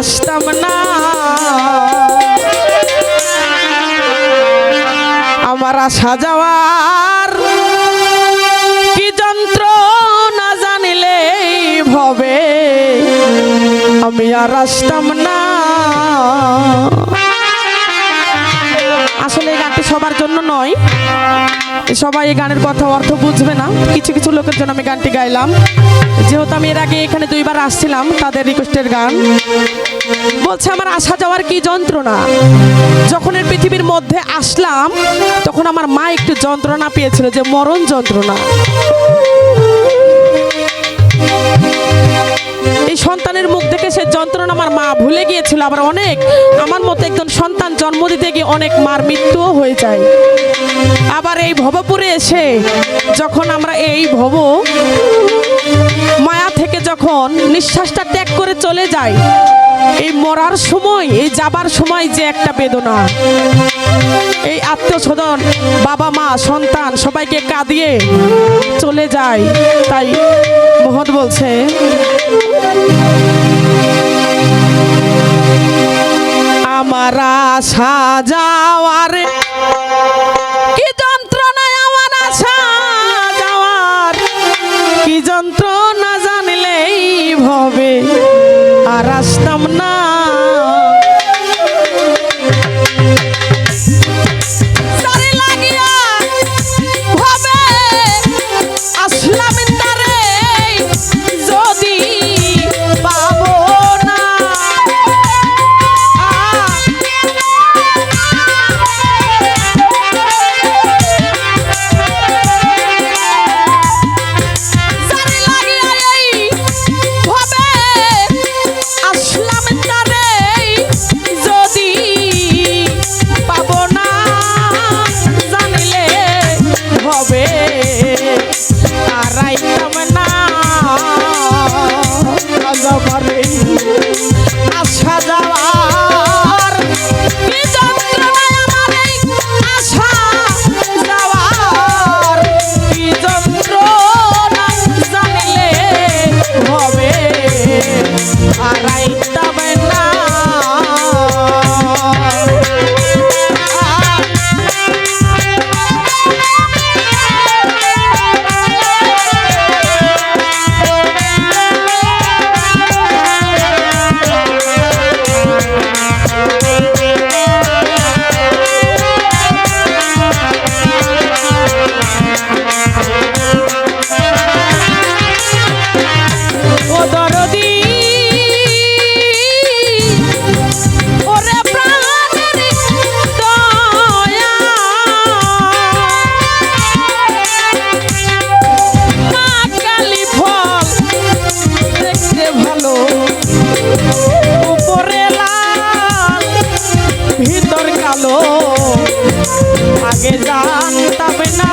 আসতাম না। আমার আসা যাওয়ার কি যন্ত্র না জানিলে ভবে? আমি আর আসতাম না। আসলে এই গানটি সবার জন্য নয়। সবাই এই গানের কথা অর্থ বুঝবে না। কিছু কিছু লোকের জন্য আমি গানটি গাইলাম। যেহেতু আমি এর আগে এখানে দুইবার আসছিলাম তাদের রিকোয়েস্টের গান। বলছে, আমার আসা যাওয়ার কি যন্ত্রণা? যখন এই পৃথিবীর মধ্যে আসলাম, তখন আমার মা একটু যন্ত্রণা পেয়েছিল যে মরণ যন্ত্রণা। এই সন্তানের মুখ দেখে সে যন্ত্রণা আমার মা ভুলে গিয়েছিল। আবার অনেক আমার সন্তান জন্ম দিতে গিয়ে অনেক মার মৃত্যুও হয়ে যায়। আবার এই ভবপুরে এসে যখন আমরা এই ভব মায়া থেকে যখন নিঃশ্বাসটা ত্যাগ করে চলে যাই, এই মরার সময়, এই যাবার সময় যে একটা বেদনা। এই আত্মীয় স্বজন বাবা মা, সন্তান সবাইকে কাঁদিয়ে চলে যায়। তাই মোহন বলছে আমার আশা জানতাম না।